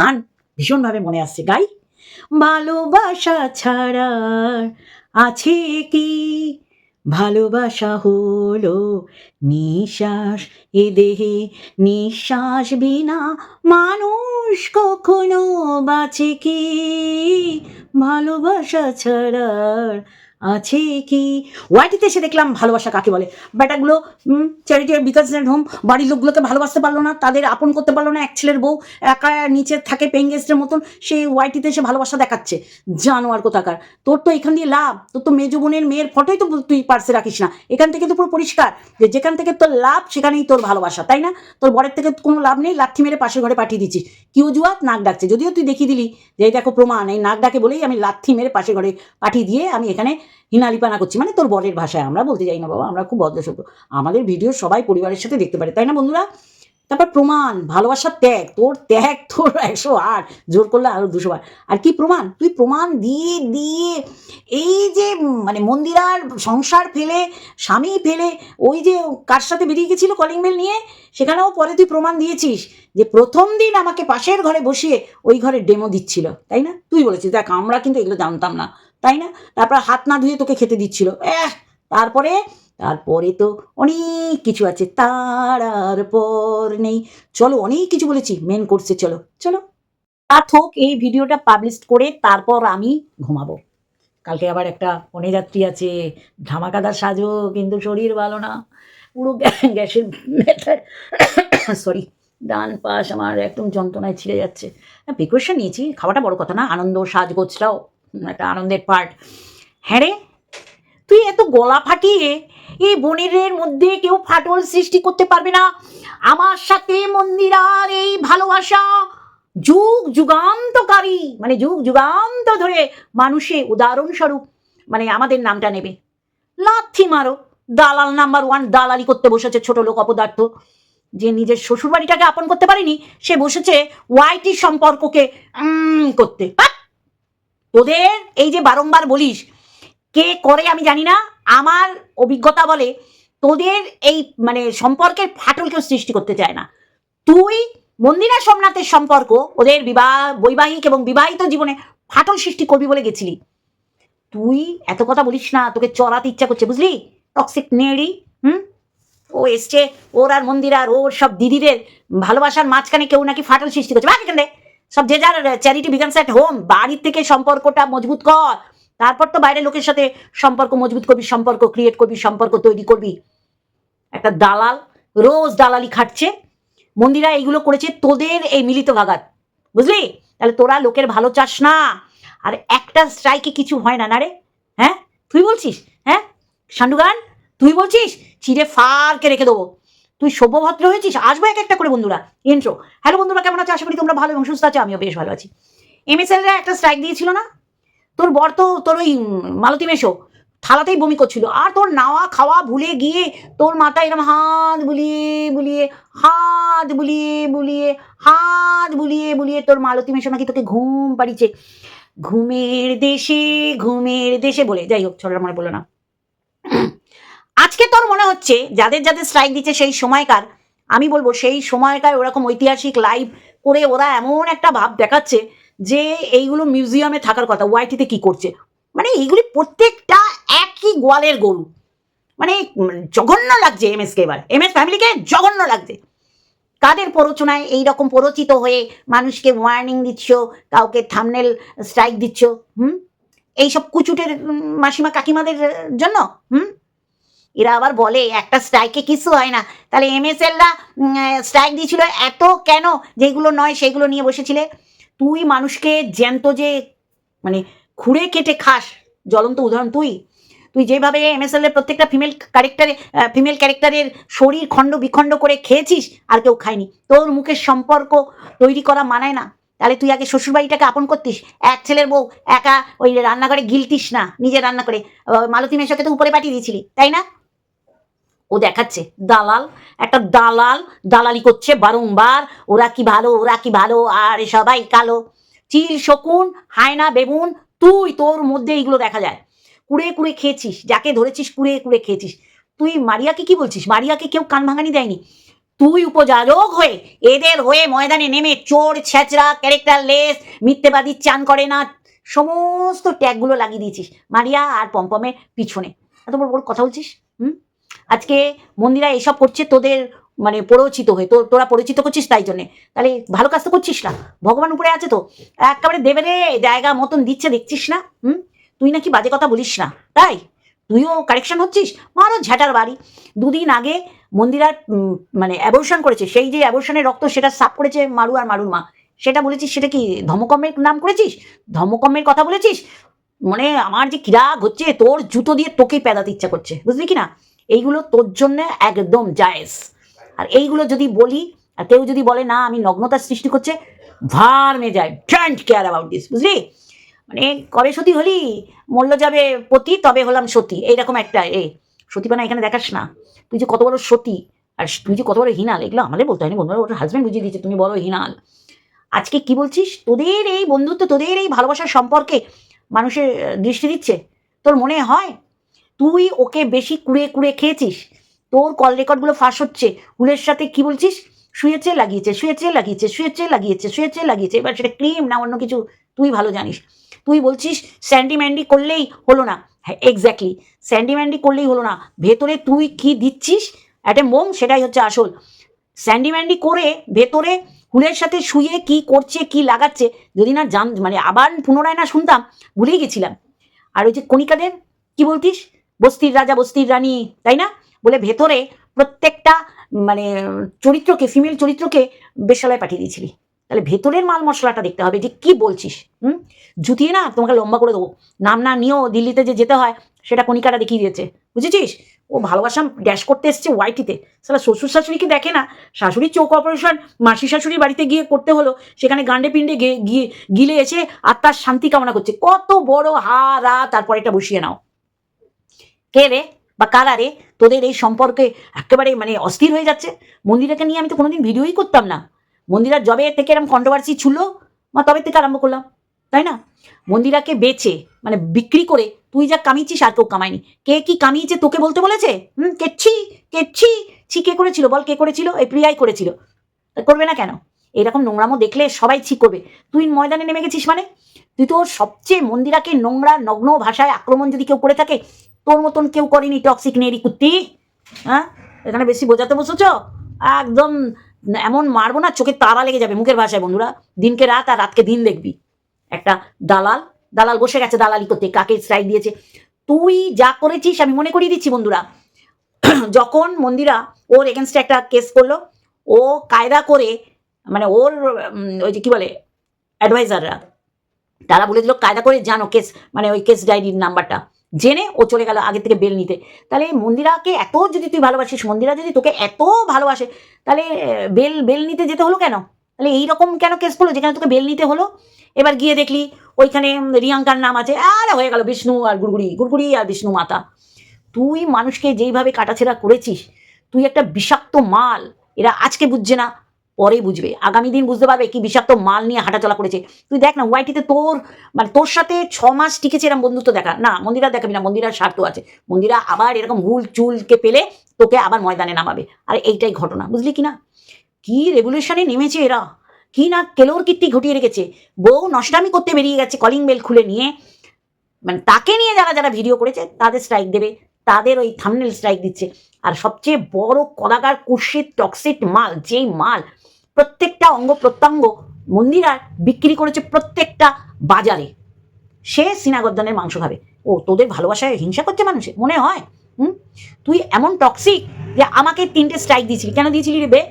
গান ভীষণভাবে মনে আসছে, গাই। ভালোবাসা ছাড়া আছে কি? ভালোবাসা হলো নিঃশ্বাস, এ দেহে নিঃশ্বাস বিনা মানুষ কখনো বাঁচে কি? ভালোবাসা ছাড়া আছে কি? ওয়াইটিতে এসে দেখলাম ভালোবাসা কাকে বলে? ব্যাটাগুলো চ্যারিটি বিকাশ হোম বাড়ির লোকগুলোকে ভালোবাসতে পারল না, তাদের আপন করতে পারল না, এক ছেলের বউ একা নিচে থাকে পেইং গেস্টের মতন সেই ওয়াইটিতে এসে ভালোবাসা দেখাচ্ছে। জানোয়ার কোথাকার। তোর তো এখান দিয়ে লাভ, তোর তো মেজো বোনের মেয়ের ফটোই তো তুই পার্সে রাখিস না। এখান থেকে তো পুরো পরিষ্কার যে যেখান থেকে তোর লাভ, সেখানেই তোর ভালোবাসা, তাই না? তোর বরের থেকে কোনো লাভ নেই লাথি মেরে পাশের ঘরে পাঠিয়ে দিচ্ছিস। কিউ জুয়াত নাক ডাকছে, যদিও তুই দেখিয়ে দিলি। যে দেখো প্রমাণ, এই নাক ডাকে বলেই আমি লাথি মেরে পাশের ঘরে পাঠিয়ে দিয়ে আমি এখানে হিনালিপানা করছি। মানে তোর বরের ভাষায়, আমরা বলতে যাই না বাবা, আমরা খুব ভদ্রসভ্য। আমাদের ভিডিও সবাই পরিবারের সাথে দেখতে পারে, তাই না বন্ধুরা? তারপর প্রমাণ, ভালোবাসার ত্যাগ, তোর ত্যাগ, তোর একশো আট জোর করলে আরও দুশো বার। আর কি প্রমাণ? তুই প্রমাণ দিয়ে দিয়ে, এই যে মানে মন্দিরার সংসার ফেলে, স্বামী ফেলে, ওই যে কার সাথে বেরিয়ে গেছিল কলিং বেল নিয়ে, সেখানেও পরে তুই প্রমাণ দিয়েছিস যে প্রথম দিন আমাকে পাশের ঘরে বসিয়ে ওই ঘরে ডেমো দিচ্ছিল, তাই না? তুই বলেছিস, দেখ, আমরা কিন্তু এগুলো জানতাম না। তাই না? তারপর হাত না ধুয়ে তোকে খেতে দিচ্ছিল। এহ, তারপরে তারপরে তো অনেক কিছু আছে, তার পর নেই। চলো, অনেক কিছু বলেছি মেন কোর্সে চলো। চলো। তা থোক এই ভিডিওটা পাবলিশ করে তারপর আমি ঘুমাবো। কালকে আবার একটা যাত্রী আছে, ধামাকাদার সাজো, কিন্তু শরীর ভালো না। পুরো গ্যা- গ্যাসের সরি ডান পাশ আমার একদম যন্ত্রণায় ছিঁড়ে যাচ্ছে। প্রিকশন নিয়েছি, খাওয়াটা বড় কথা না, আনন্দ, সাজগোজটাও। একটা আনন্দের পার্ট হ্যাঁ রে? তুই এত গলা ফাটিয়ে এই বনেরের মধ্যে কেউ ফাটল সৃষ্টি করতে পারবে না। আমার সাথে মন্দিরার এই ভালোবাসা যুগ যুগান্তকারী মানে যুগ যুগান্ত ধরে মানুষে উদাহরণস্বরূপ মানে আমাদের নামটা নেবে। লাথি মারো, দালাল নাম্বার ওয়ান দালালি করতে বসেছে ছোট লোক অপদার্থ। যে নিজের শ্বশুর বাড়িটাকে আপন করতে পারেনি, সে বসেছে ওয়াইটি সম্পর্ককে করতে। তোদের এই যে বারংবার বলিস, কে করে আমি জানি না, আমার অভিজ্ঞতা বলে তোদের এই মানে সম্পর্কের ফাটল কেউ সৃষ্টি করতে চায় না। তুই মন্দিরা সোমনাথের সম্পর্ক, ওদের বিবাহ, বৈবাহিক এবং বিবাহিত জীবনে ফাটল সৃষ্টি করবি বলে গেছিলি। তুই এত কথা বলিস না, তোকে চড়াতে ইচ্ছা করছে, বুঝলি? টক্সিক নেড়ি হুম? ও এসছে, ওর আর মন্দিরার, ওর সব দিদিদের ভালোবাসার মাঝখানে কেউ নাকি ফাটল সৃষ্টি করছে। বাকি কেন সব যে যার চ্যারিটি বিগানস অ্যাট হোম বাড়ির থেকে সম্পর্কটা মজবুত কর। তারপর তো বাইরের লোকের সাথে সম্পর্ক মজবুত করবি, সম্পর্ক ক্রিয়েট করবি, সম্পর্ক তৈরি করবি। একটা দালাল রোজ দালালি খাটছে। মন্দিরা এইগুলো করেছে তোদের এই মিলিত ভাগাত। বুঝলি? তাহলে তোরা লোকের ভালো চাস না। আর একটা স্ট্রাইকে কিছু হয় না না রে? হ্যাঁ? তুই বলছিস? হ্যাঁ? সান্ডুগান তুই বলছিস? চিড়ে ফারকে রেখে দেবো। তুই সভ্যভদ্র হয়েছিস? আসব এক একটা করে বন্ধুরা। ইন্ট্রো হ্যালো বন্ধুরা, কেমন আছো? আশা করি তোমরা ভালো এবং সুস্থ আছো, আমিও বেশ ভালো আছি। এমএসএলরা একটা স্ট্রাইক দিয়েছিল না? তোর বর তো, তোর ওই মালতী মেশো থালাতেই বমি করছিল। আর তোর নাওয়া খাওয়া ভুলে গিয়ে তোর মাথায় এরকম হাত বুলিয়ে বুলিয়ে, হাত বুলিয়ে বুলিয়ে, হাত বুলিয়ে বুলিয়ে তোর মালতী মেশো নাকি তোকে ঘুম পাড়িছে ঘুমের দেশে ঘুমের দেশে বলে, যাই হোক ছড়ার মনে বলো না। আজকে তোর মনে হচ্ছে যাদের যাদের স্ট্রাইক দিচ্ছে সেই সময়কার, আমি বলব সেই সময়কার ওরকম ঐতিহাসিক লাইভ করে ওরা এমন একটা ভাব দেখাচ্ছে যে এইগুলো মিউজিয়ামে থাকার কথা ওয়াইটিতে কি করছে। মানে এইগুলি প্রত্যেকটা একই গোয়ালের গরু। মানে জঘন্য লাগছে এম এসকে এবার। এম এস ফ্যামিলিকে জঘন্য লাগছে। কাদের প্ররোচনায় এইরকম প্ররোচিত হয়ে মানুষকে ওয়ার্নিং দিচ্ছ, কাউকে থামনেল স্ট্রাইক দিচ্ছ, হুম? এইসব কুচুটের মাসিমা কাকিমাদের জন্য, হুম? এরা আবার বলে, একটা স্ট্রাইকে কিছু হয় না। তাহলে এম এস এমএসএলরা স্ট্রাইক দিয়েছিল। এত কেন? যেগুলো নয়, সেগুলো নিয়ে বসেছিলে। তুই মানুষকে জ্যান্ত যে মানে খুঁড়ে কেটে খাস, জ্বলন্ত উদাহরণ তুই। তুই যেভাবে এম এমএসএল এর প্রত্যেকটা ফিমেল ক্যারেক্টারে ফিমেল ক্যারেক্টারের শরীর খণ্ড বিখণ্ড করে খেয়েছিস, আর কেউ খায়নি। তোর মুখের সম্পর্ক তৈরি করা মানায় না। তাহলে তুই আগে শ্বশুরবাড়িটাকে আপন করতিস। এক ছেলের বউ, একা ওই রান্নাঘরে গিলতিস না, নিজে রান্না করে। মালতী মেশোকে তো উপরে পাঠিয়ে দিয়েছিলি, তাই না? ও দেখাচ্ছে, দালাল, একটা দালাল দালালি করছে বারংবার, ওরা কি ভালো, ওরা কি ভালো, আর সবাই কালো। চিল, শকুন, হায়না বেগুন তুই তোর মধ্যে এইগুলো দেখা যায়। কুড়ে কুড়ে খেয়েছিস, যাকে ধরেছিস কুড়ে কুড়ে খেয়েছিস। তুই মারিয়াকে কি বলছিস? মারিয়াকে কেউ কান ভাঙানি দেয়নি। তুই উপযাজক হয়ে এদের হয়ে ময়দানে নেমে চোর, ছেঁচড়া, ক্যারেক্টার লেস মিথ্যেবাদী, চান করে না, সমস্ত ট্যাগগুলো লাগিয়ে দিয়েছিস। মারিয়া আর পম্পমের পিছনে। এত বড় বড় কথা বলছিস? হুম? আজকে মন্দিরা এসব করছে তোদের মানে পরিচিত হয়ে তো তোরা পরিচিত করছিস তাই জন্যে। তাহলে ভালো কাজ তো করছিস না। ভগবান উপরে আছে তো। একেবারে দেবে রে, জায়গা মতন দিচ্ছে, দেখছিস না? হুম? তুই নাকি বাজে কথা বলিস না। তাই? তুইও কারেকশন হচ্ছিস? মারো ঝ্যাটার বাড়ি। দুদিন আগে মন্দিরার মানে অ্যাবর্শন করেছে। সেই যে অ্যাবর্শনের রক্ত সেটা সাফ করেছে মারু আর মারুর মা। সেটা বলেছিস, সেটা কি ধমকম্মের নাম করেছিস? ধমকম্মের কথা বলেছিস? মানে আমার যে কিরাগ হচ্ছে, তোর জুতো দিয়ে তোকেই পেদাতে ইচ্ছা করছে। বুঝলি কি না? এইগুলো তোর জন্য একদম জায়েজ। আর এইগুলো যদি বলি, আর কেউ যদি বলে, না, আমি নগ্নতার সৃষ্টি করছে, ভার মে যায়। ড্যান্ট কেয়ার অ্যাবাউট দিস বুঝলি? মানে কবে সতী হলি? মূল্য যাবে পতি, তবে হলাম সতী। এইরকম একটা এ, সতীপানা এখানে দেখাস না। তুই যে কত বড় সতী, আর তুই যে কত বড় হিনাল, এগুলো আমাদের বলতে হয়নি, বন্ধুরা ওর হাজব্যান্ড বুঝিয়ে দিয়েছে, তুমি বড় হিনাল। আজকে কি বলছিস? তোদের এই বন্ধুত্ব, তোদের এই ভালোবাসার সম্পর্কে মানুষের দৃষ্টি দিচ্ছে? তোর মনে হয়? তুই ওকে বেশি কুড়ে কুড়ে খেয়েছিস? তোর কল রেকর্ডগুলো ফাঁস হচ্ছে। হুলের সাথে কি বলছিস? শুয়েছে, লাগিয়েছে শুয়েছে লাগিয়েছে শুয়েছে লাগিয়েছে শুয়েছে, লাগিয়েছে। এবার সেটা ক্রিম না অন্য কিছু, তুই ভালো জানিস। তুই বলছিস, স্যান্ডি ম্যান্ডি করলেই হলো না। হ্যাঁ এক্স্যাক্টলি স্যান্ডি ম্যান্ডি করলেই হলো না। ভেতরে তুই কি দিচ্ছিস? একটা মোম সেটাই হচ্ছে আসল। স্যান্ডি ম্যান্ডি করে ভেতরে হুলের সাথে শুয়ে কি করছে, কি লাগাচ্ছে, যদি না জান মানে আবার পুনরায় না শুনতাম, ভুলেই গেছিলাম। আর ওই যে কণিকাদের, কি বলতিস? বস্তির রাজা, বস্তির রানী, তাই না? বলে ভেতরে প্রত্যেকটা মানে চরিত্রকে ফিমেল চরিত্রকে বেশালায় পাঠিয়ে দিয়েছিলি। তাহলে ভেতরের মাল মশলাটা দেখতে হবে যে কি বলছিস, হুম? জুতিয়ে না, তোমাকে লম্বা করে দেবো। নাম না নিয়েও দিল্লিতে যে যেতে হয়, সেটা কণিকাটা দেখিয়ে দিয়েছে। বুঝেছিস? ও ভালোবাসা ড্যাশ করতে এসছে ওয়াইটিতে সালা শ্বশুর শাশুড়িকে দেখে না শাশুড়ির চোখ অপারেশন মাসি শাশুড়ির বাড়িতে গিয়ে করতে হলো, সেখানে গান্ডে পিণ্ডে গিয়ে গিলে এসে আত্মার শান্তি কামনা করছে। কত বড় হা রা তারপর এটা বসিয়ে নাও। কে রে বা কারা রে? তোদের এই সম্পর্কে একেবারে মানে অস্থির হয়ে যাচ্ছে। মন্দিরাকে নিয়ে আমি তো কোনোদিন ভিডিওই করতাম না। মন্দিরার জবে থেকে এরকম কন্ট্রোভার্সি ছিল, মা তবে থেকে আরম্ভ করলাম, তাই না? মন্দিরাকে বেচে মানে বিক্রি করে তুই যা কামিয়েছিস আর কেউ কামায়নি। কে কি কামিয়েছে তোকে বলতে বলেছে? হুম কেচ্ছি কেচ্ছি ছি কে করেছিল বল, কে করেছিল? এই প্রিয়াই করেছিল। করবে না কেন? এরকম নোংরামো দেখলে সবাই ছি করবে। তুই ময়দানে নেমে গেছিস মানে? তুই তো সবচেয়ে মন্দিরাকে নোংরা, নগ্ন ভাষায় আক্রমণ যদি কেউ করে থাকে, তোর মতন কেউ করেনি টক্সিক নেরি কুত্তি হ্যাঁ? এখানে বেশি বোঝাতে বসেছ? একদম এমন মারবো না, চোখে তারা লেগে যাবে মুখের ভাষায় বন্ধুরা। দিনকে রাত আর রাতকে দিন দেখবি। একটা দালাল দালাল বসে গেছে দালালি করতে, কাকে স্ট্রাইক দিয়েছে? তুই যা করেছিস আমি মনে করিয়ে দিচ্ছি বন্ধুরা। যখন মন্দিরা ওর এগেনস্টে একটা কেস করল, ও কায়দা করে মানে ওর ওই যে কি বলে অ্যাডভাইজাররা তারা বলে দিল কায়দা করে জানো কেস মানে ওই কেস ডায়েরির নাম্বারটা। জেনে ও চলে গেল আগে থেকে বেল নিতে। তাহলে মন্দিরাকে এত যদি তুই ভালোবাসিস, মন্দিরা যদি তোকে এত ভালোবাসে, তাহলে বেল বেল নিতে যেতে হলো কেন? তাহলে এইরকম কেন কেস করল যেখানে তোকে বেল নিতে হলো? এবার গিয়ে দেখলি, ওইখানে রিয়াঙ্কার নাম আছে, আরে হয়ে গেল বিষ্ণু আর গুড়গুড়ি গুড়গুড়ি আর বিষ্ণু মাতা। তুই মানুষকে যেইভাবে কাটাছেড়া করেছিস, তুই একটা বিষাক্ত মাল, এরা আজকে বুঝছে না। পরে বুঝবে। আগামী দিন বুঝতে পারবে কি বিষাক্ত মাল নিয়ে হাঁটাচলা করেছে। তুই দেখ না ওয়াইটিতে তোর মানে তোর সাথে ছ মাস টিকেছে এরকম বন্ধুত্ব দেখা। না, মন্দিরা দেখাবি না, মন্দিরার স্বার্থ আছে। মন্দিরা আবার এরকম হুল চুলকে পেলে তোকে আবার ময়দানে নামাবে। আর এইটাই ঘটনা, বুঝলি কি না কি রেভলিউশনে নেমেছে এরা? কি না কেলোর কীর্তি ঘটিয়ে রেখেছে? বউ নষ্টামি করতে বেরিয়ে গেছে কলিং বেল খুলে নিয়ে। মানে তাকে নিয়ে যারা যারা ভিডিও করেছে, তাদের স্ট্রাইক দেবে, তাদের ওই থামনেল স্ট্রাইক দিচ্ছে। আর সবচেয়ে বড় কলাকার কুর্সিত টক্সিট মাল, যেই মাল প্রত্যেকটা অঙ্গ প্রত্যঙ্গ মন্দিরার বিক্রি করেছে প্রত্যেকটা বাজারে। সে সিনাগদ্দানের মাংস খাবে। ও, তোদের ভালোবাসায় হিংসা করছে মানুষে? মনে হয়? হুম? তুই এমন টক্সিক যে আমাকে তিনটে স্ট্রাইক দিয়েছিলি। কেন দিয়েছিলি রে বে?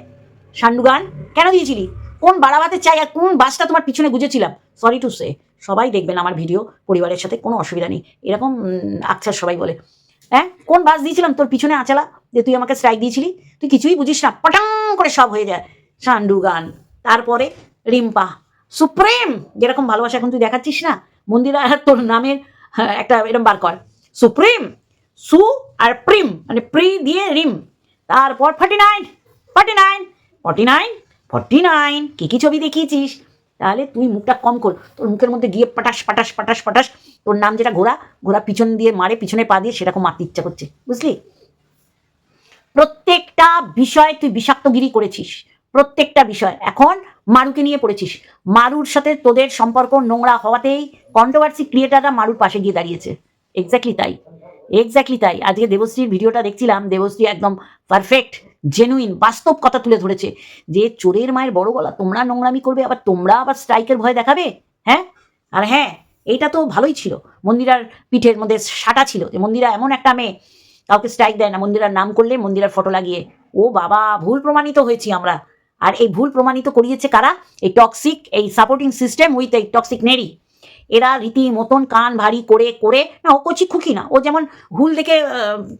সান্ডুগান, কেন দিয়েছিলি? কোন বাড়াবাতে চাই আর কোন বাসটা তোমার পিছনে গুজেছিলাম? সরি টু সে সবাই দেখবেন আমার ভিডিও পরিবারের সাথে কোনো অসুবিধা নেই। এরকম আচ্ছা সবাই বলে। হ্যাঁ? কোন বাস দিয়েছিলাম তোর পিছনে আচালা যে তুই আমাকে স্ট্রাইক দিয়েছিলি? তুই কিছুই বুঝিস না। পটাং করে সব হয়ে যায়। সান্ডু গান তারপরে রিম্পা। সুপ্রিম যেরকম ভালোবাসা এখন তুই দেখাচ্ছিস না মন্দিরা তোর নামের হ্যাঁ, একটা এরম বার কর। সুপ্রিম সু আর প্রিম মানে প্রি দিয়ে রিম। তারপর forty nine forty nine forty nine forty nine. কী কী ছবি দেখিয়েছিস? তাহলে তুই মুখটা কম কর। তোর মুখের মধ্যে গিয়ে পাটাস পাটাস পাটাস পাটাস তোর নাম যেটা ঘোড়া ঘোড়া পিছন দিয়ে মারে পিছনে পা দিয়ে সেরকম মারতে ইচ্ছা করছে। বুঝলি? প্রত্যেকটা বিষয় তুই বিষাক্তগিরি করেছিস। প্রত্যেকটা বিষয়। এখন মারুকে নিয়ে পড়েছিস। মারুর সাথে তোদের সম্পর্ক নোংরা হওয়াতেই কন্ট্রোভার্সি ক্রিয়েটাররা মারুর পাশে গিয়ে দাঁড়িয়েছে। এক্স্যাক্টলি তাই। এক্স্যাক্টলি তাই। আজকে দেবশ্রীর ভিডিওটা দেখছিলাম, দেবশ্রী একদম পারফেক্ট জেনুইন বাস্তব কথা তুলে ধরেছে যে চোরের মায়ের বড় গলা, তোমরা নোংরামি করবে, আবার তোমরা আবার স্ট্রাইকের ভয় দেখাবে? হ্যাঁ? আর হ্যাঁ এইটা তো ভালোই ছিল। মন্দিরার পিঠের মধ্যে সাটা ছিল যে মন্দিরা এমন একটা মেয়ে, কাউকে স্ট্রাইক দেয় না। মন্দিরার নাম করলে মন্দিরার ফটো লাগিয়ে। ও বাবা, ভুল প্রমাণিত হয়েছি আমরা। আর এই ভুল প্রমাণিত করিয়েছে কারা? এই টক্সিক এই সাপোর্টিং সিস্টেম উইথ এই টক্সিক নেরি এরা রীতি মতন কান ভারী করে করে, না, ও কচি খুকি না। ও যেমন হুল দেখে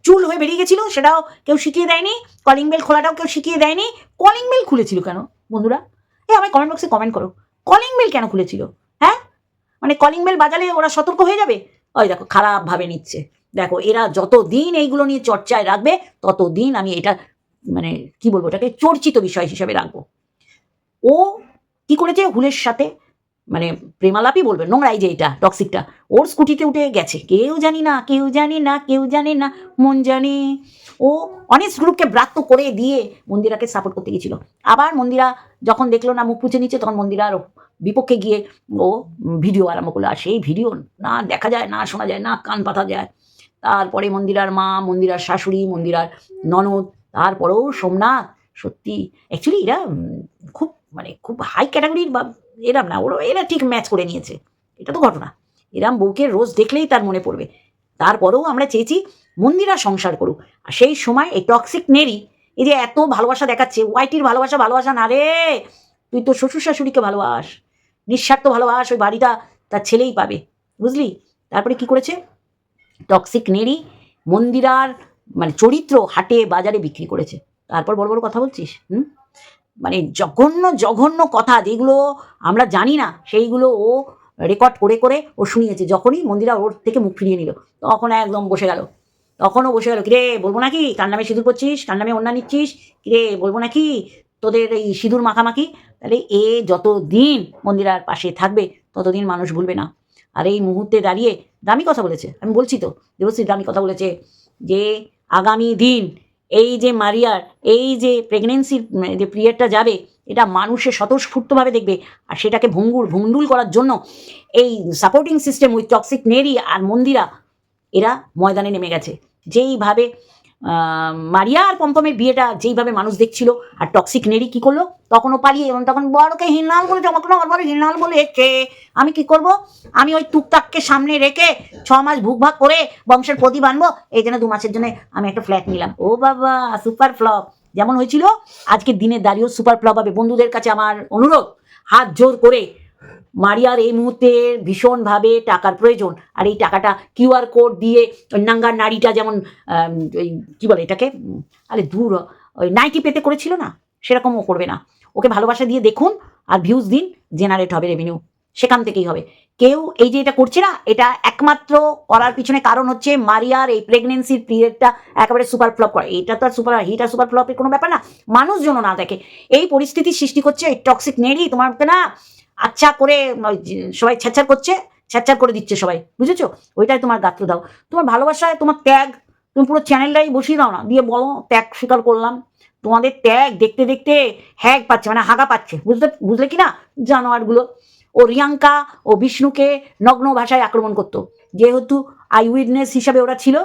চুল হয়ে বেরিয়ে গেছিল, সেটাও কেউ শিখিয়ে দেয়নি। কলিং বেল খোলাটাও কেউ শিখিয়ে দেয়নি। কলিং বেল খুলেছিল কেন, বন্ধুরা? এ, আমায় কমেন্ট বক্সে কমেন্ট করো। কলিং বেল কেন খুলেছিল? হ্যাঁ? মানে কলিং বেল বাজালে ওরা সতর্ক হয়ে যাবে? ওই দেখো, খারাপভাবে নিচ্ছে। দেখো, এরা যত দিন এইগুলো নিয়ে চর্চায় রাখবে তত দিন আমি এটা মানে কি বলব এটাকে চর্চিত বিষয় হিসেবে রাখব। ও কি করেছে? হুলের সাথে মানে প্রেমালাপই বলবে, নোংরাই যে এটা, টক্সিকটা। ওর স্কুটিতে উঠে গেছে। কেউ জানি না, কেউ জানি না, কেউ জানে না, মন জানে। ও অনেক গ্রুপকে ব্রাত্য করে দিয়ে মন্দিরাকে সাপোর্ট করতে গেছিল আবার মন্দিরা যখন দেখল না, মুখ পুছে নিচ্ছে, তখন মন্দিরার বিপক্ষে গিয়ে ও ভিডিও আরম্ভ করল। আর সেই ভিডিও না দেখা যায়, না শোনা যায়, না কান পাতা যায়। তারপরে মন্দিরার মা, মন্দিরার শাশুড়ি, মন্দিরার ননদ তারপরেও সোমনাথ, সত্যি অ্যাকচুয়ালি এরা খুব মানে খুব হাই ক্যাটাগরির বা এরম না, ওরা, এরা ঠিক ম্যাচ করে নিয়েছে। এটা তো ঘটনা। এরম বউকে রোজ দেখলেই তার মনে পড়বে। তারপরেও আমরা চেয়েছি মন্দিরা সংসার করুক। আর সেই সময় এই টক্সিক নেরি এই যে এত ভালোবাসা দেখাচ্ছে ওয়াইটির ভালোবাসা ভালোবাসা না রে! তুই তো শ্বশুর শাশুড়িকে ভালোবাস। নিঃস্বার্থ ভালোবাস ওই বাড়িটা তার ছেলেই পাবে। বুঝলি? তারপরে কি করেছে? টক্সিক নেরি মন্দিরার মানে চরিত্র হাটে বাজারে বিক্রি করেছে। তারপর বড় বড় কথা বলছিস? হুম? মানে জঘন্য জঘন্য কথা যেগুলো আমরা জানি না, সেইগুলো ও রেকর্ড করে করে ও শুনিয়েছে। যখনই মন্দিরা ওর থেকে মুখ ফিরিয়ে নিল, তখন একদম বসে গেল। তখনও বসে গেল, কিরে, বলব নাকি? কার নামে সিঁদুর করছিস কার নামে অন্যা নিচ্ছিস? কিরে, বলব নাকি? তোদের এই সিঁদুর মাখামাখি? তাহলে এ যত দিন মন্দিরার পাশে থাকবে, ততদিন মানুষ ভুলবে না। আর এই মুহূর্তে দাঁড়িয়ে দামি কথা বলেছে। আমি বলছি তো, দেবশ্রী দামি কথা বলেছে যে আগামী দিন এই যে মারিয়ার, এই যে প্রেগনেন্সির যে পিরিয়ডটা যাবে, এটা মানুষের স্বতঃস্ফূর্তভাবে দেখবে। আর সেটাকে ভঙ্গুর ভঙ্গুল করার জন্য এই সাপোর্টিং সিস্টেম উইথ টক্সিক নেরি আর মন্দিরা, এরা ময়দানে নেমে গেছে। যেইভাবে মারিয়া আর পম্পমের বিয়েটা যেইভাবে মানুষ দেখছিল আর টক্সিক নেরি কি করল, তখনও পালিয়ে এবং তখন বড়কে হিনাল বলে আমার বড় হিনাল বলে এসছে আমি কি করব? আমি ওই টুকটাককে সামনে রেখে ছ মাস ভুকভাগ করে বংশের প্রদীপ আনব, এই জন্য দু মাসের জন্য আমি একটা ফ্ল্যাট নিলাম। ও বাবা সুপার ফ্লপ যেমন হয়েছিল, আজকের দিনের দাঁড়িয়েও সুপার ফ্লপ হবে। বন্ধুদের কাছে আমার অনুরোধ, হাত জোর করে মারিয়ার এই মুহূর্তে ভীষণভাবে টাকার প্রয়োজন। আর এই টাকাটা কিউআর কোড দিয়ে নাঙ্গার নারীটা যেমন ওই কী বলে এটাকে? আরে দূর ওই নাইটি পেতে করেছিল না? সেরকম ও করবে না। ওকে ভালোবাসা দিয়ে দেখুন আর ভিউজ দিন জেনারেট হবে রেভিনিউ সেখান থেকেই হবে। কেউ এই যে এটা করছে না, এটা একমাত্র করার পিছনে কারণ হচ্ছে মারিয়ার এই প্রেগনেন্সির পিরিয়ডটা একেবারে সুপার ফ্লপ করে। এটা তো আর সুপার হিট আর সুপার ফ্লপের কোনো ব্যাপার না। মানুষজন না দেখে। এই পরিস্থিতির সৃষ্টি করছে এই টক্সিক নেড়ি তোমাকে না আচ্ছা করে সবাই ছ্যাচ্ছার করছে ছ্যাচ্ছার করে দিচ্ছে সবাই, বুঝেছ? ওইটাই তোমার গাত্র দাও। তোমার ভালোবাসায় তোমার ত্যাগ, তুমি পুরো চ্যানেলটাই বসিয়ে দাও না, দিয়ে বলো, ত্যাগ স্বীকার করলাম। তোমাদের ত্যাগ দেখতে দেখতে হ্যাগ পাচ্ছে মানে হাগা পাচ্ছে, বুঝতে, বুঝলে কি না? জানোয়ারগুলো। ও রিয়াঙ্কা, ও বিষ্ণুকে নগ্ন ভাষায় আক্রমণ করতো। যেহেতু আই উইটনেস হিসাবে ওরা ছিল,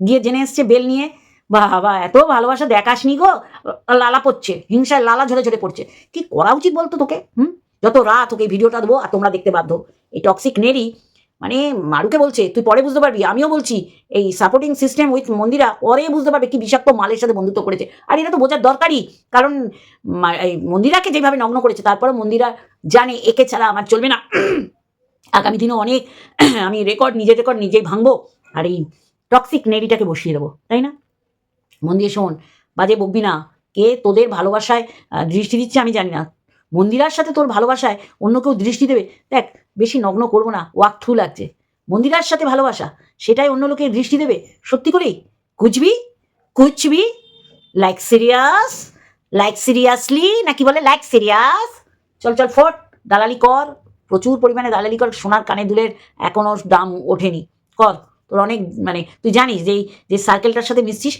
গিয়ে জেনে এসছে বেল নিয়ে, বাবা, এত ভালোবাসা দেখাসনি গো, লালা পড়ছে, হিংসায় লালা ঝরে ঝরে পড়ছে। কি করা উচিত বলতো তোকে, হুম? যত রাত ওকে ভিডিওটা দেবো আর তোমরা দেখতে বাধ্য। এই টক্সিক নেরি মানে মারুকে বলছে, তুই পরে বুঝতে পারবি, আমিও বলছি, এই সাপোর্টিং সিস্টেম উইথ মন্দিরা পরে বুঝতে পারবে কি বিষাক্ত মালের সাথে বন্ধুত্ব করেছে। আর এটা তো বোঝার দরকারই, কারণ এই মন্দিরাকে যেভাবে নগ্ন করেছে তারপরে মন্দিরা জানে, একে ছাড়া আমার চলবে না। আগামী দিনে অনেক, আমি রেকর্ড নিজের রেকর্ড নিজেই ভাঙবো আর এই টক্সিক নেরিটাকে বসিয়ে দেবো, তাই না? মন দিয়ে শোন, বাজে বকবি না। কে তোদের ভালোবাসায় দৃষ্টি দিচ্ছে আমি জানি না। মন্দিরার সাথে তোর ভালোবাসায় অন্য কেউ দৃষ্টি দেবে? দেখ, বেশি নগ্ন করব না, ওয়াক থ্রু লাগছে। মন্দিরার সাথে ভালোবাসা, সেটাই অন্য লোকের দৃষ্টি দেবে? সত্যি করেই কুচবি? কুচবি? লাইক সিরিয়াস লাইক সিরিয়াসলি নাকি বলে? লাইক সিরিয়াস চল চল, ফোট, দালালি কর। প্রচুর পরিমাণে দালালি কর, সোনার কানে দুলের এখনও দাম ওঠেনি। কর, তোর অনেক মানে তুই জানিস যে যে সার্কেলটার সাথে মিশছিস,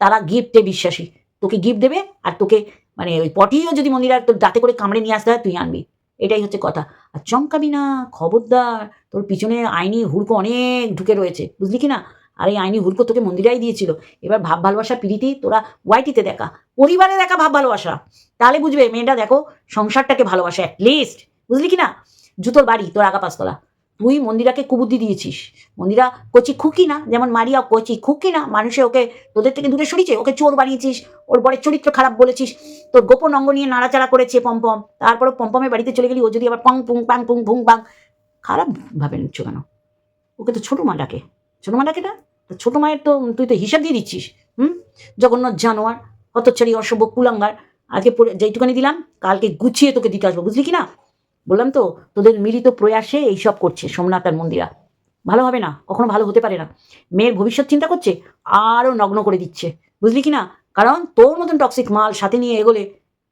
তারা গিফটে বিশ্বাসী। তোকে গিফট দেবে আর তোকে মানে ওই পটিও যদি মন্দির তোর দাঁতে করে কামড়ে নিয়ে আসতে হয়, তুই আনবি। এটাই হচ্ছে কথা। আর চমকাবি না, খবরদার। তোর পিছনে আইনি হুড়কো অনেক ঢুকে রয়েছে, বুঝলি কি না? আর এই আইনি হুড়কো তোকে মন্দিরাই দিয়েছিল। এবার ভাব ভালোবাসা পিড়িতি তোরা ওয়াইটিতে দেখা। পরিবারে দেখা ভাব ভালোবাসা। তাহলে বুঝবে, মেয়েটা দেখো, সংসারটাকে ভালোবাসে অ্যাটলিস্ট বুঝলি কি না? জুতোর বাড়ি, তোর আগা পাঁচতলা তুই মন্দিরাকে কুবুদ্ধি দিয়েছিস। মন্দিরা কচি খুকি না, যেমন মারিয়া কচি খুকি না, মানুষে ওকে তোদের থেকে দূরে সরিয়েছে, ওকে চোর বানিয়েছিস, ওর বরের চরিত্র খারাপ বলেছিস, তোর গোপন অঙ্গ নিয়ে নাড়াচাড়া করেছে পম্পম তারপরে পম্পমের বাড়িতে চলে গেলি, ও যদি আবার পং পুং পাং পুং ভুং পাং। খারাপ ভাবে নিচ্ছ কেন? ওকে তো ছোটো মা ডাকে ছোটো মা ডাকে না, তো ছোটো মায়ের তো, তুই তো হিসাব দিয়ে দিচ্ছিস, হুম? জগন্নাথ জানোয়ার, হতচ্ছাড়ি অসভ্য কুলাঙ্গার, আজকে যেইটুখানি দিলাম, কালকে গুছিয়ে তোকে দিতে আসব, বুঝলি কি না? বললাম তো, তোদের মিলিত প্রয়াসে এইসব করছে সোমনাথ আর মন্দিরা। ভালো হবে না, কখনো ভালো হতে পারে না। মেয়ের ভবিষ্যৎ চিন্তা করছে, আরও নগ্ন করে দিচ্ছে। বুঝলি কি না? কারণ তোর মতন টক্সিক মাল সাথে নিয়ে এগোলে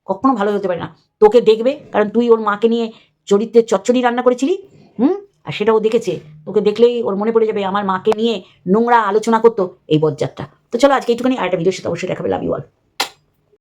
কখনো ভালো হতে পারে না। তোকে দেখবে, কারণ তুই ওর মাকে নিয়ে চরিত্রের চচ্চড়ি রান্না করেছিলি, হুম? আর সেটাও দেখেছে। তোকে দেখলেই ওর মনে পড়ে যাবে, আমার মাকে নিয়ে নোংরা আলোচনা করতো এই বজ্জাতটা। তো চলো আজকে এইটুখানি আর একটা ভিডিওর সাথে অবশ্যই দেখাবে লাভ ইউ অল